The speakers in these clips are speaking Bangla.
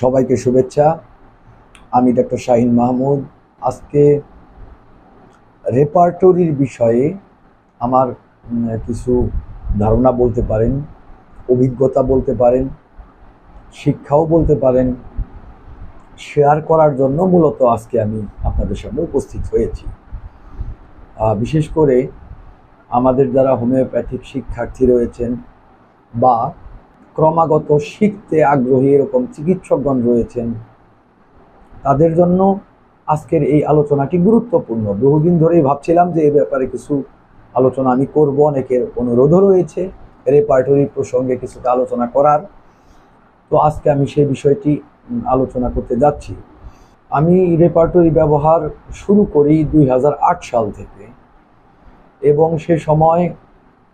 সবাইকে শুভেচ্ছা। আমি ডক্টর শাহিন মাহমুদ। আজকে রেপার্টরির বিষয়ে আমার কিছু ধারণা বলতে পারেন, অভিজ্ঞতা বলতে পারেন, শিক্ষাও বলতে পারেন, শেয়ার করার জন্য মূলত আজকে আমি আপনাদের সামনে উপস্থিত হয়েছি। বিশেষ করে আমাদের যারা হোমিওপ্যাথিক শিক্ষার্থী রয়েছেন বা ক্রমাগত শিখতে আগ্রহী এরকম চিকিৎসকগণ রয়েছেন। তাদের জন্য আজকের এই আলোচনাটি গুরুত্বপূর্ণ। বহুদিন ধরেই ভাবছিলাম যে এই ব্যাপারে কিছু আলোচনা আমি করব, অনেকের অনুরোধও রয়েছে, রেপার্টরি প্রসঙ্গে কিছুটা আলোচনা করার। তো আজকে আমি সেই বিষয়টি আলোচনা করতে যাচ্ছি। আমি রেপার্টরি ব্যবহার শুরু করি দুই হাজার আট সাল থেকে এবং সে সময়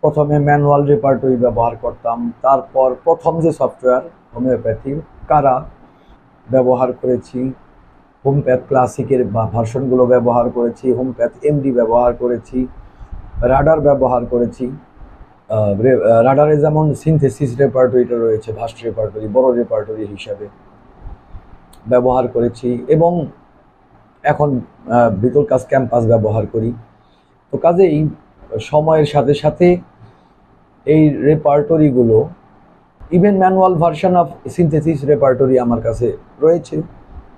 প্রথমে ম্যানুয়াল রেপার্টরি ব্যবহার করতাম, তারপর প্রথম যে সফটওয়্যার, হোমিওপ্যাথি, কারা ব্যবহার করেছি, হোমপ্যাথ ক্লাসিকের ভার্সনগুলো ব্যবহার করেছি, হোমপ্যাথ এমডি ব্যবহার করেছি, রাডার ব্যবহার করেছি রাডারে যেমন সিনথেসিস রেপার্টরিটা রয়েছে, ভাস্ট রেপার্টরি, বড় রেপার্টরি হিসাবে ব্যবহার করেছি এবং এখন বিতল কাজ ক্যাম্পাস ব্যবহার করি। তো কাজেই সময়ের সাথে সাথে এই রেপার্টরিগুলো even manual version of synthesis repertory আমার কাছে রয়েছে।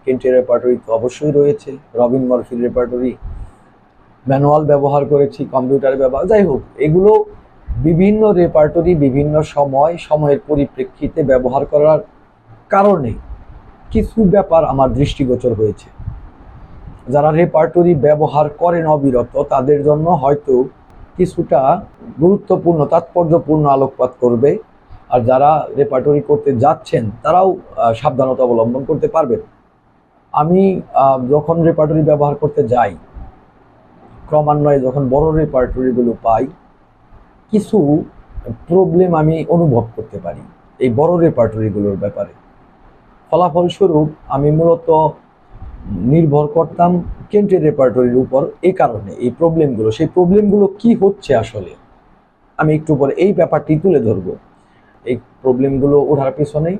কেন্টের রেপার্টরি তো অবশ্যই রয়েছে। রবিন মরফির রেপার্টরি ম্যানুয়াল ব্যবহার করেছি কম্পিউটার ব্যবহার, যাই হোক, এগুলো বিভিন্ন রেপার্টরি বিভিন্ন সময়, সময়ের পরিপ্রেক্ষিতে ব্যবহার করার কারণে কিছু ব্যাপার আমার দৃষ্টিগোচর হয়েছে। যারা রেপার্টরি ব্যবহার করেন অবিরত, তাদের জন্য হয়তো কিছুটা গুরুত্বপূর্ণ, তাৎপর্যপূর্ণ আলোকপাত করবে। আর যারা রেপার্টরি করতে যাচ্ছেন, তারাও সাবধানতা অবলম্বন করতে পারবেন। আমি যখন রেপার্টরি ব্যবহার করতে যাই, ক্রমান্বয়ে যখন বড় রেপার্টরিগুলো পাই, কিছু প্রবলেম আমি অনুভব করতে পারি এই বড় রেপার্টরিগুলোর ব্যাপারে। ফলাফলস্বরূপ আমি মূলত নির্ভর করতাম কেন্টের রেপার্টরির উপর এই কারণে, এই প্রবলেমগুলো সেই প্রবলেমগুলো কি হচ্ছে আসলে? আমি একটু পরে এই ব্যাপারটি তুলে ধরবো। এই প্রবলেমগুলো ওঠার পেছনে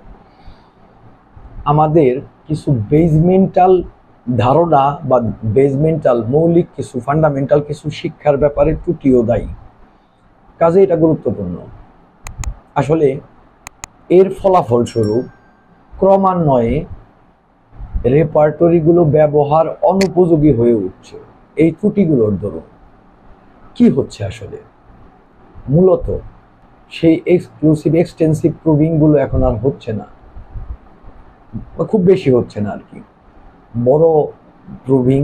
আমাদের কিছু বেজমেন্টাল ধারণা বা বেজমেন্টাল মৌলিক কিছু ফান্ডামেন্টাল কিছু শিক্ষার ব্যাপারে ত্রুটিও দায়ী। কাজে এটা গুরুত্বপূর্ণ। আসলে এর ফলাফলস্বরূপ ক্রমান্বয়ে রেপার্টরিগুলো ব্যবহার অনুপযোগী হয়ে উঠছে। এই ত্রুটিগুলোর দরুন। কি হচ্ছে আসলে? মূলত সেই এক্সক্লুসিভ এক্সটেন্সিভ প্রুভিংগুলো এখন আর হচ্ছে না। খুব বেশি হচ্ছে না আর কি বড় প্রুভিং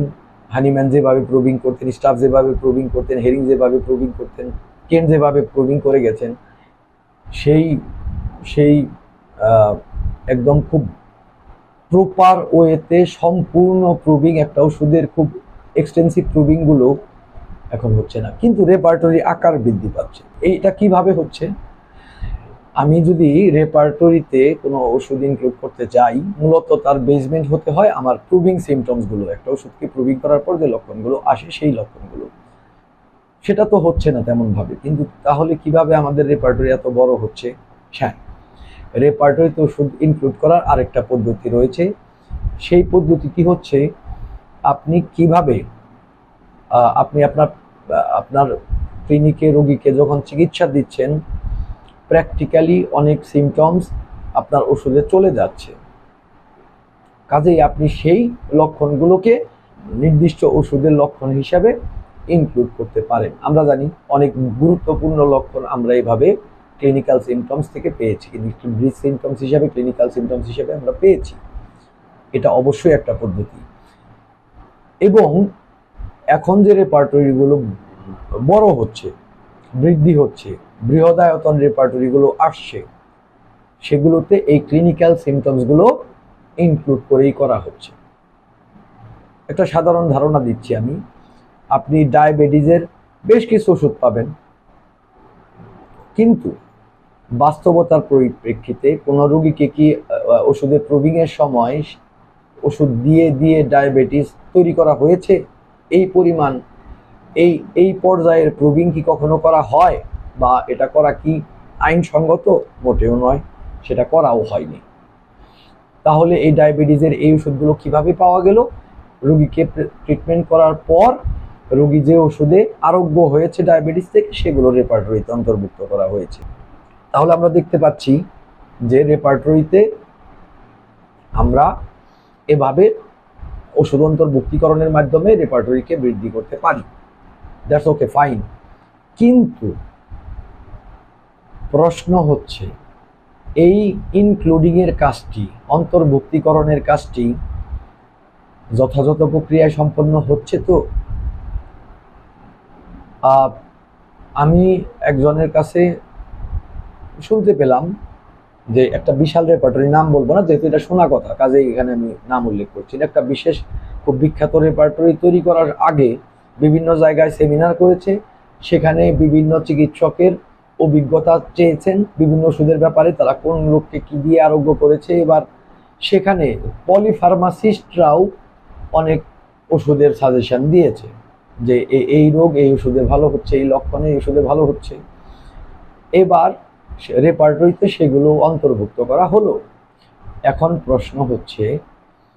হানিম্যান যেভাবে প্রুভিং করতেন স্টাফ যেভাবে প্রুভিং করতেন হেরিং যেভাবে প্রুভিং করতেন কেন যেভাবে প্রুভিং করে গেছেন, সেই সেই একদম খুব প্রপার ওয়েতে সম্পূর্ণ প্রুভিং একটা ওষুধের খুব এক্সটেন্সিভ প্রুভিংগুলো এখন হচ্ছে না। কিন্তু রেপার্টরি আকার বৃদ্ধি পাচ্ছে। এইটা কীভাবে হচ্ছে? আমি যদি রেপার্টরিতে কোনো ওষুধ ইনক্লুড করতে যাই, মূলত তার বেসমেন্ট হতে হয় আমার প্রুভিং সিমটমসগুলো একটা ওষুধকে প্রুভিং করার পর যে লক্ষণগুলো আসে, সেই লক্ষণগুলো। সেটা তো হচ্ছে না তেমনভাবে। কিন্তু তাহলে কীভাবে আমাদের রেপার্টরি এত বড় হচ্ছে? হ্যাঁ রেপার্টরিতে ওষুধ ইনক্লুড করার আরেকটা পদ্ধতি রয়েছে। সেই পদ্ধতিটি হচ্ছে, আপনি কীভাবে আপনি আপনার আপনার ক্লিনিকে রোগীকে যখন চিকিৎসা দিচ্ছেন প্র্যাকটিক্যালি অনেক সিমটমস আপনার ওষুধে চলে যাচ্ছে। কাজেই আপনি সেই লক্ষণগুলোকে নির্দিষ্ট ওষুধের লক্ষণ হিসাবে ইনক্লুড করতে পারেন। আমরা জানি অনেক গুরুত্বপূর্ণ লক্ষণ আমরা এইভাবে ক্লিনিক্যাল সিমটমস থেকে পেয়েছি। ব্রিজ সিমটমস হিসাবে ক্লিনিক্যাল সিমটমস হিসাবে আমরা পেয়েছি। এটা অবশ্যই একটা পদ্ধতি। এবং এখন যে রেপার্টরিগুলো বড় হচ্ছে, বৃদ্ধি হচ্ছে, বৃহদায়তন রেপার্টরিগুলো আসছে, সেগুলোতে এই ক্লিনিক্যাল সিমটমসগুলো ইনক্লুড করেই করা হচ্ছে। একটা সাধারণ ধারণা দিচ্ছি আমি। আপনি ডায়াবেটিসের বেশ কিছু ওষুধ পাবেন। কিন্তু বাস্তবতার পরিপ্রেক্ষিতে কোনো রোগীকে কি আহ, ওষুধের প্রুভিংয়ের সময় ওষুধ দিয়ে দিয়ে ডায়াবেটিস তৈরি করা হয়েছে? এই পরিমাণ এই এই পর্যায়ের প্রুভিং কি কখনো করা হয়? বা এটা করা কি আইনসঙ্গত? মোটেও নয় সেটা করাও হয়নি। তাহলে এই ডায়াবেটিসের এই ওষুধগুলো কীভাবে পাওয়া গেল? রোগীকে ট্রিটমেন্ট করার পর রোগী যে ওষুধে আরোগ্য হয়েছে ডায়াবেটিস থেকে, সেগুলো রেপার্টরিতে অন্তর্ভুক্ত করা হয়েছে। তাহলে আমরা দেখতে পাচ্ছি যে রেপার্টরিতে আমরা এভাবে ওষুধ অন্তর্ভুক্তিকরণের মাধ্যমে রেপার্টরিকে বৃদ্ধি করতে পারি। দ্যাটস ওকে ফাইন কিন্তু প্রশ্ন হচ্ছে, এই ইনক্লুডিং এর কাজটি, অন্তর্ভুক্তিকরণের কাজটি যথাযথ প্রক্রিয়ায় সম্পন্ন হচ্ছে তো? আমি একজনের কাছে শুনতে পেলাম যে একটা বিশাল রেপার্টরি নাম বলব না, যেহেতু এটা শোনা কথা, কাজেই এখানে আমি নাম উল্লেখ করছি। একটা বিশেষ, খুব বিখ্যাত রেপার্টরি তৈরি করার আগে বিভিন্ন জায়গায় সেমিনার করেছে, সেখানে বিভিন্ন চিকিৎসকের অভিজ্ঞতা চেয়েছেন, বিভিন্ন ওষুধের ব্যাপারে তারা কোন রোগকে কি দিয়ে আরোগ্য করেছে, এবার সেখানে পলিফার্মাসিস্টরাও অনেক ওষুধের সাজেশন দিয়েছে। যে এই রোগ এই ওষুধে ভালো হচ্ছে, এই লক্ষণে এই ওষুধে ভালো হচ্ছে। এবার রেপার্টরিতে সেগুলো অন্তর্ভুক্ত করা হলো। এখন প্রশ্ন হচ্ছে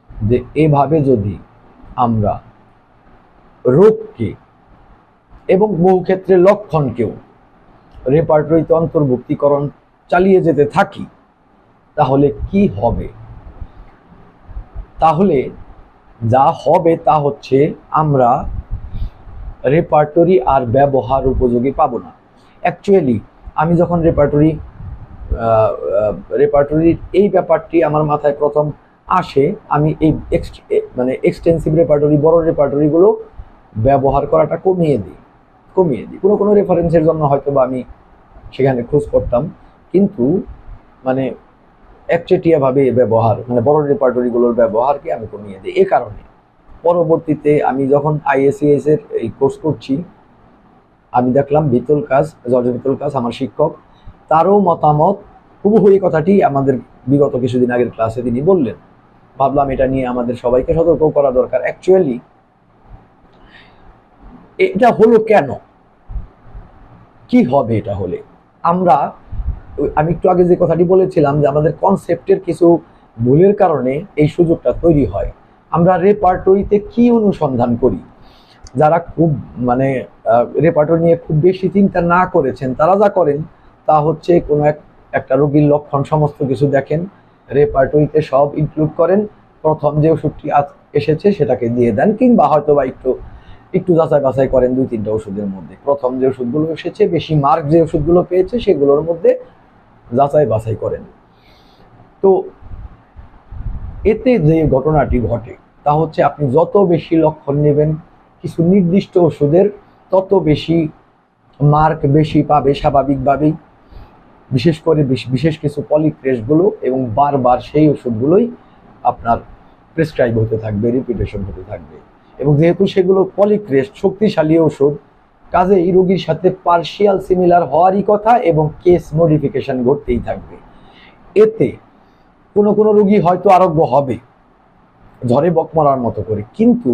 যে এভাবে যদি আমরা রোগকে এবং বহু ক্ষেত্রে লক্ষণকেও রেপার্টরিতে অন্তর্ভুক্তিকরণ চালিয়ে যেতে থাকি, তাহলে কি হবে? তাহলে যা হবে তা হচ্ছে আমরা রেপার্টরি আর ব্যবহার উপযোগী পাবো না। অ্যাকচুয়ালি আমি যখন রেপার্টরি রেপার্টরির এই ব্যাপারটি আমার মাথায় প্রথম আসে, আমি এই মানে এক্সটেন্সিভ রেপার্টরি বড় রেপার্টরিগুলো ব্যবহার করাটা কমিয়ে দিই কমিয়ে দিই। কোনো কোনো রেফারেন্সের জন্য হয়তো বা আমি সেখানে খোঁজ করতাম, কিন্তু মানে একচেটিয়াভাবে ব্যবহার মানে বড় রেপার্টরিগুলোর ব্যবহারকে আমি কমিয়ে দিই। এ কারণে। পরবর্তীতে আমি যখন আইএসিএস এর এই কোর্স করছি, আমি দেখলাম বিতল কাজ, জর্জ বিতল কাজ, আমার শিক্ষক, তারও মতামত হুবহু এই কথাটি আমাদের বিগত কিছুদিন আগের ক্লাসে তিনি বললেন। ভাবলাম এটা নিয়ে আমাদের সবাইকে সতর্ক করা দরকার। অ্যাকচুয়ালি এটা হলো কেন? কি হবে এটা হলে? আমরা, আমি একটু আগে যে কথাটি বলেছিলাম যে আমাদের কনসেপ্টের কিছু ভুলের কারণে এই সুযোগটা তৈরি হয়। আমরা রেপার্টরিতে কি অনুসন্ধান করি? যারা খুব মানে রেপার্টরি নিয়ে খুব বেশি চিন্তা না করেছেন, তারা যা করেন তা হচ্ছে কোনো এক, একটা রোগীর লক্ষণ সমস্ত কিছু দেখেন রেপার্টরিতে সব ইনক্লুড করেন, প্রথম যে ওষুধটি এসেছে সেটাকে দিয়ে দেন, কিংবা হয়তো বা একটু একটু যাচাই বাছাই করেন দুই, তিনটা ওষুধের মধ্যে। প্রথম যে ওষুধগুলো এসেছে, বেশি মার্ক যে ওষুধগুলো পেয়েছে, সেগুলোর মধ্যে যাচাই বাছাই করেন। তো, এতে যে ঘটনাটি ঘটে তা হচ্ছে আপনি যত বেশি লক্ষণ নেবেন, কিছু নির্দিষ্ট ওষুধের তত বেশি মার্ক বেশি পাবে স্বাভাবিকভাবেই। বিশেষ করে বিশেষ কিছু পলিক্রেসগুলো এবং বারবার সেই ওষুধগুলোই আপনার প্রেসক্রাইব হতে থাকবে রিপিটেশন হতে থাকবে। এবং যেহেতু সেগুলো পলিক্রেস্ট শক্তিশালী ওষুধ কাজে এই রোগীর সাথে পার্শিয়াল সিমিলার হওয়ারই কথা এবং কেস মডিফিকেশন ঘটতেই থাকবে। এতে কোনো কোনো রোগী হয়তো আরোগ্য হবে। ঝড়ে বক মারার মতো করে। কিন্তু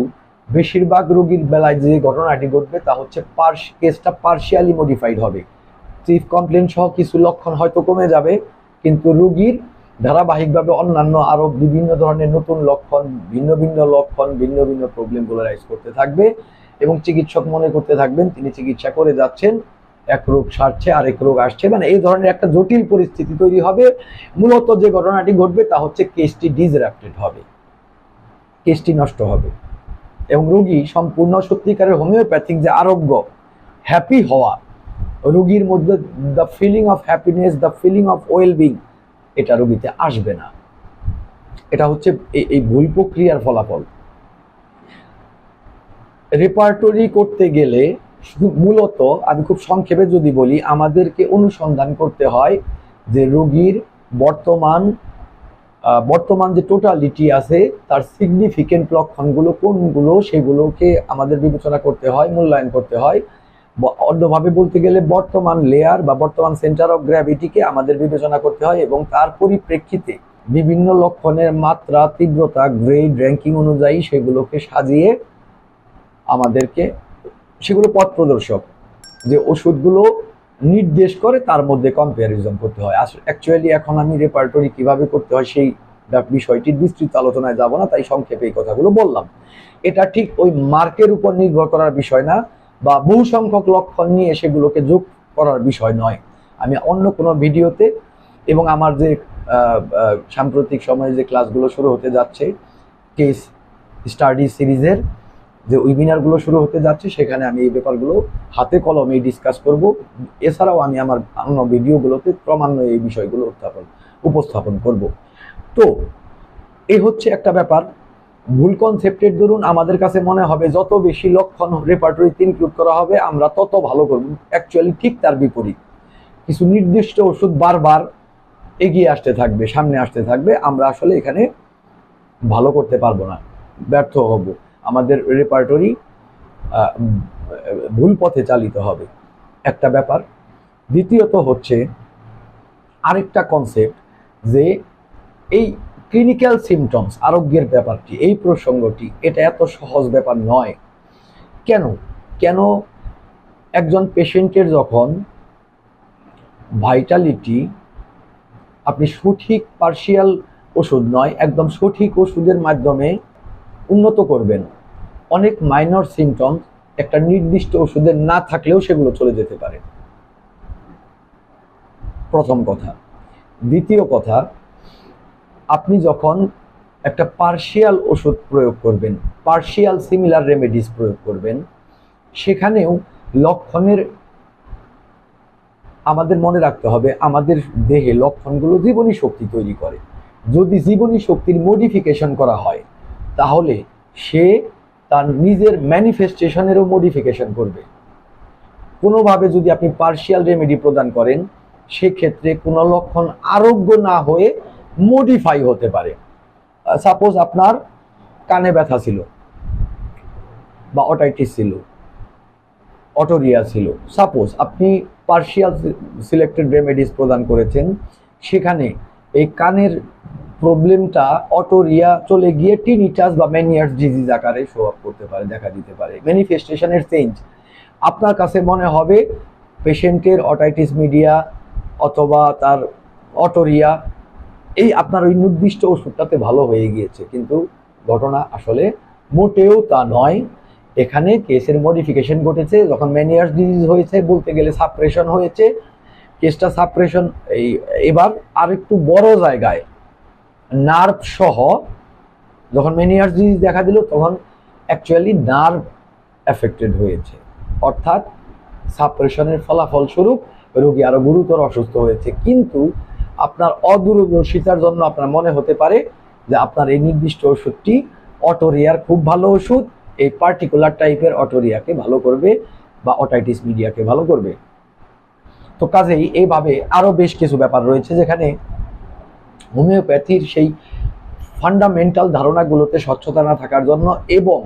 বেশিরভাগ রোগীর বেলায় যে ঘটনাটি ঘটবে তা হচ্ছে পার্স কেসটা পার্শিয়ালি মডিফাইড হবে। চিফ কমপ্লেন সহ কিছু লক্ষণ হয়তো কমে যাবে, কিন্তু রোগীর ধারাবাহিকভাবে অন্যান্য আরও বিভিন্ন ধরনের নতুন লক্ষণ, ভিন্ন ভিন্ন লক্ষণ, ভিন্ন ভিন্ন প্রবলেমগুলো রাইজ করতে থাকবে এবং চিকিৎসক মনে করতে থাকবেন, তিনি চিকিৎসা করে যাচ্ছেন, এক রোগ সারছে, আরেক রোগ আসছে। মানে এই ধরনের একটা জটিল পরিস্থিতি তৈরি হবে। মূলত যে ঘটনাটি ঘটবে তা হচ্ছে কেসটি ডিজরাপ্টেড হবে। কেসটি নষ্ট হবে। এবং রোগী সম্পূর্ণ সত্যিকারের হোমিওপ্যাথিক যে আরোগ্য হ্যাপি হওয়া, রোগীর মধ্যে the feeling of happiness the feeling of wellbeing এটা রোগীতে আসবে না। এটা হচ্ছে এই- ভুল প্রক্রিয়ার ফলাফল। রেপার্টরি করতে গেলে মূলত, আমি খুব সংক্ষেপে যদি বলি, আমাদেরকে অনুসন্ধান করতে হয় যে রোগীর বর্তমান বর্তমান যে টোটালিটি আছে, তার সিগনিফিকেন্ট লক্ষণগুলো কোনগুলো সেগুলোকে আমাদের বিবেচনা করতে হয়, মূল্যায়ন করতে হয়। অন্যভাবে বলতে গেলে বর্তমান লেয়ার বা বর্তমান সেন্টার অফ গ্র্যাভিটিকে আমাদের বিবেচনা করতে হয় এবং তার পরিপ্রেক্ষিতে বিভিন্ন লক্ষণের মাত্রা, তীব্রতা গ্রেড র্যাঙ্কিং অনুযায়ী সেগুলোকে সাজিয়ে আমাদেরকে, সেগুলো পথ প্রদর্শক। যে ওষুধগুলো নির্দেশ করে তার মধ্যে কম্প্যারিজন করতে হয়। অ্যাকচুয়ালি এখন আমি রেপার্টরি কীভাবে করতে হয় সেই বিষয়টির বিস্তৃত আলোচনায় যাব না, তাই সংক্ষেপে এই কথাগুলো বললাম। এটা ঠিক ওই মার্কের উপর নির্ভর করার বিষয় না, বা বহু সংখ্যক লক্ষণ নিয়ে সেগুলোকে যোগ করার বিষয় নয়। আমি অন্য কোনো ভিডিওতে এবং আমার যে সাম্প্রতিক সময়ে যে ক্লাসগুলো শুরু হতে যাচ্ছে কেস স্টাডি সিরিজের যে ওয়েবিনারগুলো শুরু হতে যাচ্ছে, সেখানে আমি এই ব্যাপারগুলো হাতে কলমে ডিসকাস করব। এছাড়াও আমি আমার অন্য ভিডিওগুলোতে ক্রমান্বয়ে এই বিষয়গুলো উত্থাপন, উপস্থাপন করব। তো এই হচ্ছে একটা ব্যাপার। ভুল কনসেপ্টের দরুন আমাদের কাছে মনে হবে যত বেশি লক্ষণ রেপার্টরিতে ইনক্লুড করা হবে, আমরা তত ভালো করব। অ্যাকচুয়ালি ঠিক তার বিপরীত। কিছু নির্দিষ্ট ওষুধ বারবার এগিয়ে আসতে থাকবে, সামনে আসতে থাকবে, আমরা আসলে এখানে ভালো করতে পারব না, ব্যর্থ হব। আমাদের রেপার্টরি ভুল পথে চালিত হবে। একটা ব্যাপার। দ্বিতীয়ত হচ্ছে, আরেকটা কনসেপ্ট যে এই ক্লিনিক্যাল সিমটমস আরোগ্যের ব্যাপারটি, এই প্রসঙ্গটি, এটা এত সহজ ব্যাপার নয়। কেন? কেন একজন পেশেন্টের যখন ভাইটালিটি আপনি সঠিক পার্শিয়াল ওষুধ নয়, একদম সঠিক ওষুধের মাধ্যমে উন্নত করবেন। অনেক মাইনর সিমটম একটা নির্দিষ্ট ওষুধের না থাকলেও সেগুলো চলে যেতে পারে। প্রথম কথা। দ্বিতীয় কথা, আপনি যখন একটা পার্শিয়াল ওষুধ প্রয়োগ করবেন পার্শিয়াল সিমিলার রেমেডিস প্রয়োগ করবেন, সেখানেও লক্ষণের আমাদের মনে রাখতে হবে, আমাদের দেহে লক্ষণগুলো জীবনী শক্তি তৈরি করে। যদি জীবনী শক্তির মডিফিকেশন করা হয় তাহলে সে তার নিজের ম্যানিফেস্টেশনেরও মডিফিকেশন করবে। কোনোভাবে যদি আপনি পার্শিয়াল রেমেডি প্রদান করেন, সেক্ষেত্রে কোনো লক্ষণ আরোগ্য না হয়ে মডিফাই হতে পারে। সাপোজ আপনার কানে ব্যথা ছিল বা অটাইটিস ছিল, অটোরিয়া ছিল। সাপোজ আপনি পার্শিয়াল সিলেক্টেড রেমেডিস প্রদান করেছেন, সেখানে এই কানের প্রবলেমটা অটোরিয়া চলে গিয়ে টিনিটাস বা ম্যানিয়ার্স ডিজিজ আকারে শো আপ করতে পারে, দেখা দিতে পারে। ম্যানিফেস্টেশনের চেঞ্জ আপনার কাছে মনে হবে পেশেন্টের অটাইটিস মিডিয়া অথবা তার অটোরিয়া এই আপনার ওই নির্দিষ্ট ওষুধটাতে ভালো হয়ে গিয়েছে। কিন্তু ঘটনা আসলে মোটেও তা নয়। এখানে কেসের মডিফিকেশন ঘটেছে, যখন ম্যানিয়ার্স ডিজিজ হয়েছে বলতে গেলে সাপ্রেশন হয়েছে। কেসটা সাপ্রেশন এই, এবার আরেকটু বড় জায়গায় নার্ভ সহ যখন ম্যানিয়ার্স ডিজিজ দেখা দিল, তখন অ্যাকচুয়ালি নার্ভ এফেক্টেড হয়েছে। অর্থাৎ সাপ্রেশনের ফলাফল স্বরূপ রোগী আরও গুরুতর অসুস্থ হয়েছে। কিন্তু আপনার অদূরদর্শিতার জন্য আপনার মনে হতে পারে যে আপনার এই নির্দিষ্ট ওষুধটি অটোরিয়ার খুব ভালো ওষুধ, এই পার্টিকুলার টাইপের অটোরিয়াকে ভালো করবে বা অটাইটিস মিডিয়াকে ভালো করবে। তো কাজেই এইভাবে আরও বেশ কিছু ব্যাপার রয়েছে যেখানে হোমিওপ্যাথির সেই ফান্ডামেন্টাল ধারণাগুলোতে স্বচ্ছতা না থাকার জন্য এবং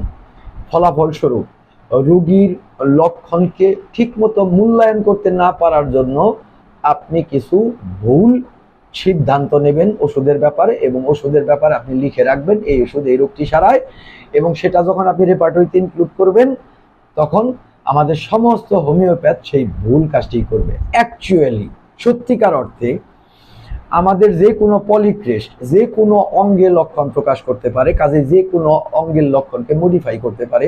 ফলাফলস্বরূপ রোগীর লক্ষণকে ঠিকমতো মূল্যায়ন করতে না পারার জন্য আপনি কিছু ভুল সিদ্ধান্ত নেবেন ওষুধের ব্যাপারে এবং ওষুধের ব্যাপারে আপনি লিখে রাখবেন, এই ওষুধ, এই রোগটি সারায় এবং সেটা যখন আপনি রেপার্টরিতে ইনক্লুড করবেন, তখন আমাদের সমস্ত হোমিওপ্যাথ সেই ভুল কাজটি করবে। অ্যাকচুয়ালি সত্যিকার অর্থে আমাদের যে কোনো পলিক্রেস্ট, যে কোনো অঙ্গে লক্ষণ প্রকাশ করতে পারে, কাজে যে কোনো অঙ্গের লক্ষণকে মডিফাই করতে পারে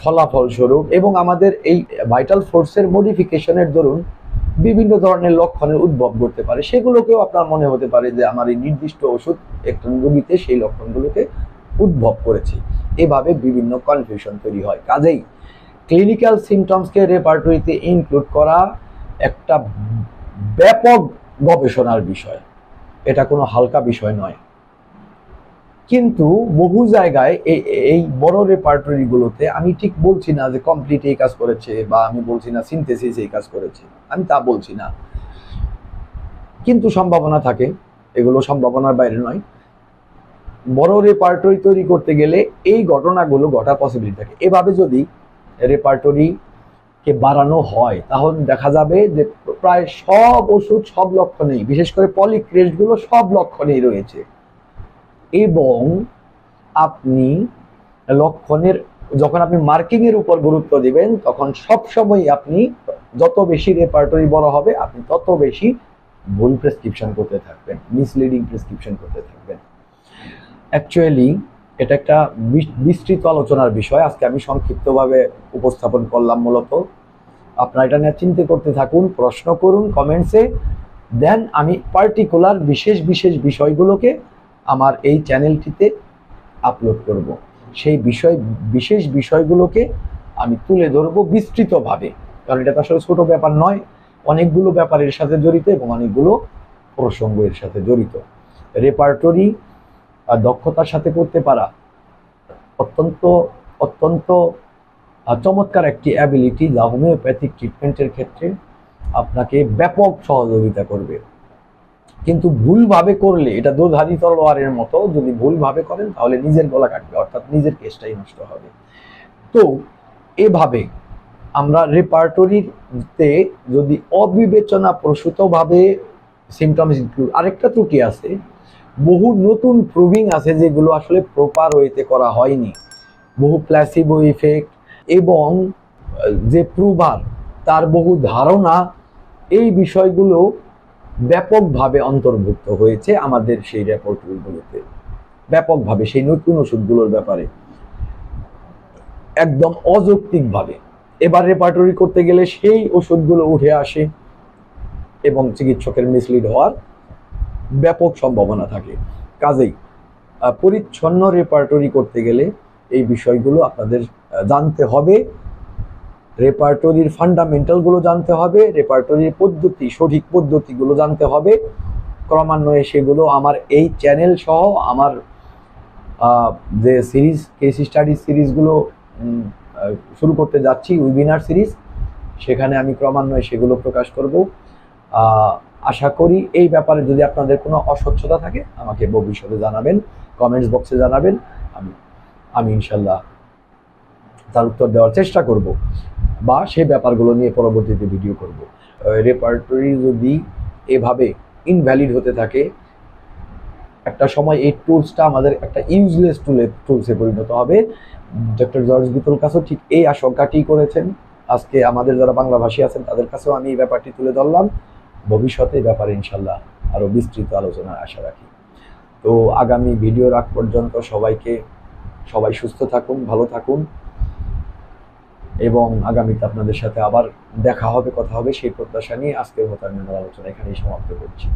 ফলাফল স্বরূপ এবং আমাদের এই ভাইটাল ফোর্সের মডিফিকেশনের দরুন বিভিন্ন ধরনের লক্ষণের উদ্ভব করতে পারে। সেগুলোকেও আপনার মনে হতে পারে যে আমার এই নির্দিষ্ট ওষুধ একটা রোগীতে সেই লক্ষণগুলোকে উদ্ভব করেছে। এভাবে বিভিন্ন কনফিউশন তৈরি হয়। কাজেই ক্লিনিক্যাল সিমটমসকে রেপার্টরিতে ইনক্লুড করা একটা ব্যাপক গবেষণার বিষয়। এটা কোনো হালকা বিষয় নয়। কিন্তু বহু জায়গায় এই এই বড় রেপার্টরিগুলোতে আমি ঠিক বলছি না যে কমপ্লিট এই কাজ করেছে বা আমি বলছি না সিনথেসিস এই কাজ করেছে। আমি তা বলছি না। কিন্তু সম্ভাবনা থাকে। এগুলো সম্ভাবনার বাইরে নয়। বড় রেপার্টরি তৈরি করতে গেলে এই ঘটনাগুলো ঘটার পসিবিলিটি থাকে। এভাবে যদি রেপার্টরি কে বাড়ানো হয়, তাহলে দেখা যাবে যে প্রায় সব ওষুধ সব লক্ষণেই, বিশেষ করে পলিক্রেস্টগুলো সব লক্ষণেই রয়েছে। এবং আপনি লক্ষণের, যখন আপনি মার্কিং এর উপর গুরুত্ব দিবেন, তখন সব সময় আপনি যত বেশি রেপার্টরি বড় হবে, আপনি তত বেশি ভুল প্রেসক্রিপশন করতে থাকবেন মিসলিডিং প্রেসক্রিপশন করতে থাকবেন। অ্যাকচুয়ালি এটা একটা বিস্তৃত আলোচনার বিষয়। আজকে আমি সংক্ষিপ্তভাবে উপস্থাপন করলাম মূলত। আপনারা এটা নিয়ে চিন্তা করতে থাকুন, প্রশ্ন করুন কমেন্টসে দেন আমি পার্টিকুলার বিশেষ বিশেষ বিষয়গুলোকে আমার এই চ্যানেলটিতে আপলোড করব। সেই বিষয়, বিশেষ বিষয়গুলোকে আমি তুলে ধরবো বিস্তৃতভাবে। কারণ এটা তো আসলে ছোটো ব্যাপার নয়। অনেকগুলো ব্যাপারের সাথে জড়িত এবং অনেকগুলো প্রসঙ্গ এর সাথে জড়িত। রেপার্টরি দক্ষতার সাথে করতে পারা অত্যন্ত অত্যন্ত চমৎকার একটি অ্যাবিলিটি যা হোমিওপ্যাথিক ট্রিটমেন্টের ক্ষেত্রে আপনাকে ব্যাপক সহযোগিতা করবে। কিন্তু ভুলভাবে করলে, এটা দোধারি তলোয়ারের মতো, যদি ভুলভাবে করেন, তাহলে নিজের গলা কাটবে, অর্থাৎ নিজের কেসটাই নষ্ট হবে। তো, এভাবে আমরা রেপার্টরিতে যদি অবিবেচনা প্রসূতভাবে সিমটমস ইনক্লুড আরেকটা ত্রুটি আছে, বহু নতুন প্রুভিং আছে যেগুলো আসলে প্রপার ওয়েতে করা হয়নি। বহু প্ল্যাসিবো ইফেক্ট এবং যে প্রুভার তার বহু ধারণা, এই বিষয়গুলো ব্যাপকভাবে অন্তর্ভুক্ত হয়েছে আমাদের সেই রেপোর্টগুলোতে। ব্যাপকভাবে সেই নতুন ওষুধগুলোর ব্যাপারে। একদম অযৌক্তিকভাবে। এবার রেপার্টরি করতে গেলে সেই ওষুধগুলো উঠে আসে এবং চিকিৎসকের মিসলিড হওয়ার ব্যাপক সম্ভাবনা থাকে। কাজেই পরিচ্ছন্ন রেপার্টরি করতে গেলে এই বিষয়গুলো আপনাদের জানতে হবে। রেপার্টরির ফান্ডামেন্টালগুলো জানতে হবে, রেপার্টরির পদ্ধতি, সঠিক পদ্ধতিগুলো জানতে হবে। ক্রমান্বয়ে সেগুলো আমার এই চ্যানেল সহ আমার যে সিরিজ, কেস স্টাডি সিরিজগুলো শুরু করতে যাচ্ছি উইবিনার সিরিজ, সেখানে আমি ক্রমান্বয়ে সেগুলো প্রকাশ করব। আশা করি এই ব্যাপারে যদি আপনাদের কোনো অস্বচ্ছতা থাকে, আমাকে ভবিষ্যতে জানাবেন কমেন্টস বক্সে জানাবেন, আমি আমি ইনশাল্লাহ তার উত্তর দেওয়ার চেষ্টা করব বা সেই ব্যাপারগুলো নিয়ে পরবর্তীতে ভিডিও করব। রেপার্টরি যদি এভাবে ইনভ্যালিড হতে থাকে, একটা সময় এই টুলসটা আমাদের একটা ইউজলেস টুলে টুলসে পরিণত হবে। ডক্টর জর্জ বিতুল কাছেও ঠিক এই আশঙ্কাটি করেছেন। আজকে আমাদের যারা বাংলাভাষী আছেন, তাদের কাছেও আমি এই ব্যাপারটি তুলে ধরলাম। ভবিষ্যতে ব্যাপারে ইনশাল্লাহ আরও বিস্তৃত আলোচনার আশা রাখি। তো আগামী ভিডিও রাখ পর্যন্ত সবাইকে সবাই সুস্থ থাকুন, ভালো থাকুন। এবং আগামীতে আপনাদের সাথে আবার দেখা হবে, কথা হবে, সেই প্রত্যাশা নিয়ে আজকের মতো আমি আমার আলোচনা এখানেই সমাপ্ত করছি।